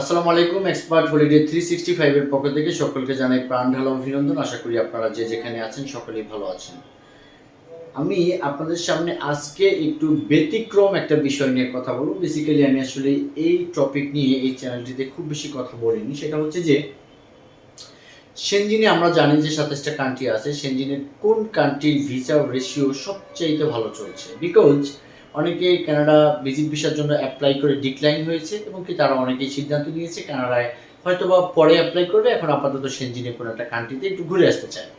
আসসালামু আলাইকুম expert holiday three sixty ফাইভের পক্ষ থেকে সকলকে জানাই প্রাণ ঢালা অভিনন্দন। আশা করি আপনারা যে যেখানে আছেন সকলেই ভালো আছেন। আমি আপনাদের সামনে আজকে একটু ব্যতিক্রম একটা বিষয় নিয়ে কথা বলব। বেসিক্যালি আমি আসলে এই টপিক নিয়ে, এই চ্যানেলটিতে খুব বেশি কথা বলিনি। সেটা হচ্ছে যে সেনজিনে আমরা জানি যে সাতাশটা কান্ট্রি আছে। সেনজিনের কোন কান্ট্রির ভিসা রেশিও সবচাইতে ভালো চলছে? বিকজ অনেকে কানাডা ভিজিট ভিসার জন্য অ্যাপ্লাই করে ডিক্লাইন হয়েছে এবং কি তারা অনেকেই সিদ্ধান্ত নিয়েছে কানাডায় হয়তো বা পরে অ্যাপ্লাই করবে, এখন আপাতত সেনজিনে কোনো একটা কান্ট্রিতে একটু ঘুরে আসতে চায়।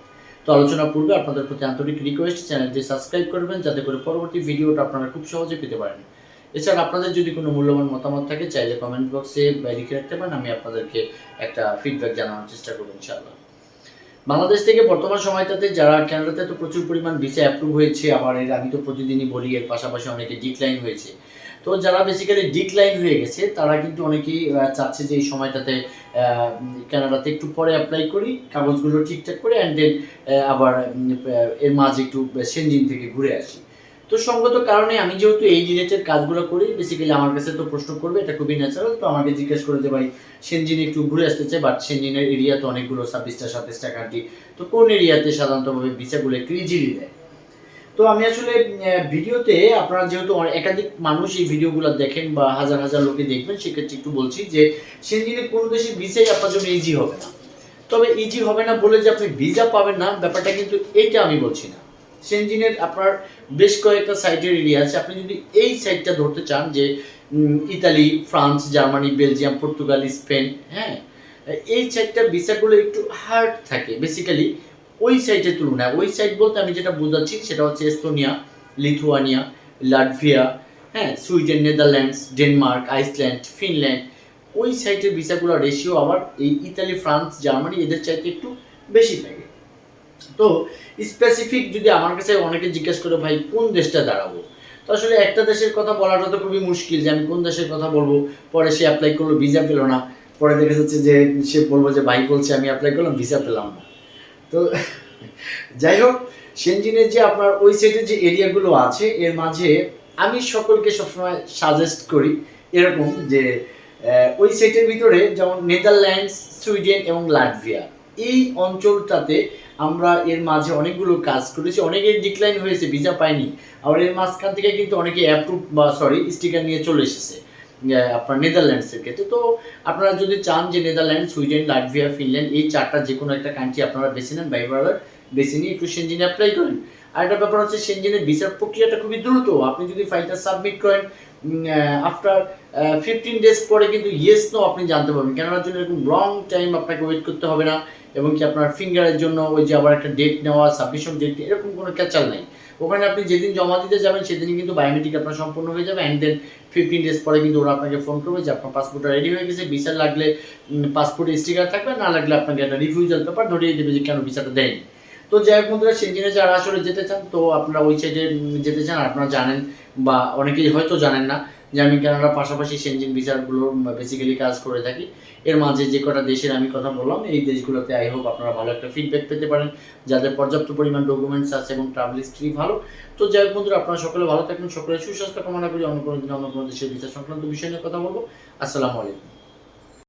তো আলোচনা পূর্বে আপনাদের প্রতি আন্তরিক রিকোয়েস্ট চ্যানেলটি সাবস্ক্রাইব করবেন যাতে করে পরবর্তী ভিডিওটা আপনারা খুব সহজে পেতে পারেন। এছাড়া আপনাদের যদি কোনো মূল্যবান মতামত থাকে, চাইলে কমেন্ট বক্সে লিখে রাখতে পারেন, আমি আপনাদেরকে একটা ফিডব্যাক জানানোর চেষ্টা করব ইনশাআল্লাহ। বাংলাদেশ থেকে বর্তমান সময়টাতে যারা ক্যানাডাতে তো প্রচুর পরিমাণ ভিসা অ্যাপ্রুভ হয়েছে আবার এর আমি তো প্রতিদিনই বলি, এর পাশাপাশি অনেকে ডিক্লাইন হয়েছে। তো যারা বেসিক্যালি ডিক্লাইন হয়ে গেছে, তারা কিন্তু অনেকেই চাচ্ছে যে এই সময়টাতে ক্যানাডাতে একটু পরে অ্যাপ্লাই করি, কাগজগুলো ঠিকঠাক করে অ্যান্ড দেন আবার এর মাঝে একটু সেনজিন থেকে ঘুরে আসি। তো সঙ্গত কারণে আমি যেহেতু এই রিলেটেড কাজগুলো করি বেসিক্যালি আমার কাছে তো প্রশ্ন করবে, এটা খুবই ন্যাচারাল তো আমাকে জিজ্ঞেস করে যে ভাই, সেনজিনে একটু ঘুরে আসতে চাই বাট সেনজিনের এরিয়া তো অনেকগুলো ছাব্বিশটা, সাতাশটা কান্ট্রি তো কোন এরিয়াতে সাধারণতভাবে ভিসাগুলো একটু ইজিলি দেয়? তো আমি আসলে ভিডিওতে আপনারা যেহেতু একাধিক মানুষ এই ভিডিওগুলো দেখেন বা হাজার হাজার লোকে দেখবেন, সেক্ষেত্রে একটু বলছি যে সেনজিনে কোনো দেশের ভিসাই আপনার জন্য ইজি হবে না। তবে ইজি হবে না বলে যে আপনি ভিসা পাবেন না, ব্যাপারটা কিন্তু এইটা আমি বলছি না। সেনজিনের আপনার বেশ কয়েকটা সাইটের এরিয়া আছে। আপনি যদি এই সাইটটা ধরতে চান যে Italy, France, Germany, Belgium, Portugal, Spain হ্যাঁ এই সাইটটার ভিসাগুলো একটু হার্ড থাকে। বেসিক্যালি ওই সাইটের তুলনায়। ওই সাইট বলতে আমি যেটা বোঝাচ্ছি সেটা হচ্ছে এস্তোনিয়া, লিথুয়ানিয়া, লাটভিয়া হ্যাঁ Sweden, Netherlands, Denmark, Iceland, Finland. ওই সাইটের ভিসাগুলোর রেশিও আবার এই ইতালি, ফ্রান্স, জার্মানি এদের চাইতে একটু বেশি থাকে। তো স্পেসিফিক যদি আমার কাছে অনেকে জিজ্ঞেস করে, ভাই, কোন দেশটা দাঁড়াবো? তো আসলে একটা দেশের কথা বলাটা তো খুবই মুশকিল যে আমি কোন দেশের কথা বলব। পরে সে অ্যাপ্লাই করল ভিসা পেল না। পরে দেখা যাচ্ছে যে সে বলব যে, ভাই, বলছে আমি অ্যাপ্লাই করলাম ভিসা পেলাম না। তো যাই হোক সেনজিনের যে আপনার ওই সাইডের যে এরিয়াগুলো আছে, এর মাঝে আমি সকলকে সবসময় সাজেস্ট করি এরকম যে ওই সাইটের ভিতরে যেমন নেদারল্যান্ডস সুইডেন এবং লাটভিয়া এই অঞ্চলটাতে আমরা এর মাঝে অনেকগুলো কাজ করেছি অনেকের ডিক্লাইন হয়েছে ভিসা পায়নি। আবার এর মাঝখান থেকে কিন্তু অনেকে অ্যাপ্রুভ বা সরি স্টিকার নিয়ে চলে এসেছে আপনার নেদারল্যান্ডসের ক্ষেত্রে। তো আপনারা যদি চান যে নেদারল্যান্ড সুইডেন লাটভিয়া ফিনল্যান্ড এই চারটা যে কোনো একটা কান্ট্রি আপনারা বেছে নেন ব্রাদার বেছে নিয়ে একটু সেনজিনে অ্যাপ্লাই করেন। আর একটা ব্যাপার হচ্ছে সেনজিনের ভিসার প্রক্রিয়াটা খুবই দ্রুত। আপনি যদি ফাইলটা সাবমিট করেন আফটার ফিফটিন ডেজ পরে কিন্তু ইয়েস নো আপনি জানতে পারবেন। কেননার জন্য এরকম লং টাইম আপনাকে ওয়েট করতে হবে না। এবং কি আপনার ফিঙ্গারের জন্য ওই যে আবার একটা ডেট নেওয়া সাবমিশন ডেট এরকম কোনো ক্যাচাল নেই। ওখানে আপনি যেদিন জমা দিতে যাবেন, সেদিনই কিন্তু বায়োমেট্রিক আপনার সম্পূর্ণ হয়ে যাবে অ্যান্ড দেন ফিফটিন ডেজ পরে কিন্তু ওরা আপনাকে ফোন করবে যে আপনার পাসপোর্টটা রেডি হয়ে গেছে ভিসা লাগলে পাসপোর্টে স্টিকার থাকবে, না লাগলে আপনাকে একটা রিফিউজাল পেপার ধরিয়ে দেবে যে কেন ভিসাটা দেয়নি। তো যাই হোক বন্ধুরা সেখানে যারা আসলে যেতে চান, তো আপনারা ওই সাইডে যেতে চান, আপনারা জানেন বা অনেকেই হয়তো জানেন না যে আমি কানাডার পাশাপাশি সেনজিন ভিসাগুলো বেসিক্যালি কাজ করে থাকি। এর মাঝে যে কটা দেশের আমি কথা বললাম, এই দেশগুলোতে আই হোপ আপনারা ভালো একটা ফিডব্যাক পেতে পারেন, যাদের পর্যাপ্ত পরিমাণ ডকুমেন্টস আছে এবং ট্রাভেল হিস্ট্রি ভালো। তো যাই হোক বন্ধুরা, আপনারা সকলে ভালো থাকবেন, সকলে সুস্বাস্থ্য কামনা করি। অন্য কোনো দিন অন্য কোনো দেশের বিচার সংক্রান্ত বিষয় নিয়ে কথা বলব। আসসালামু আলাইকুম।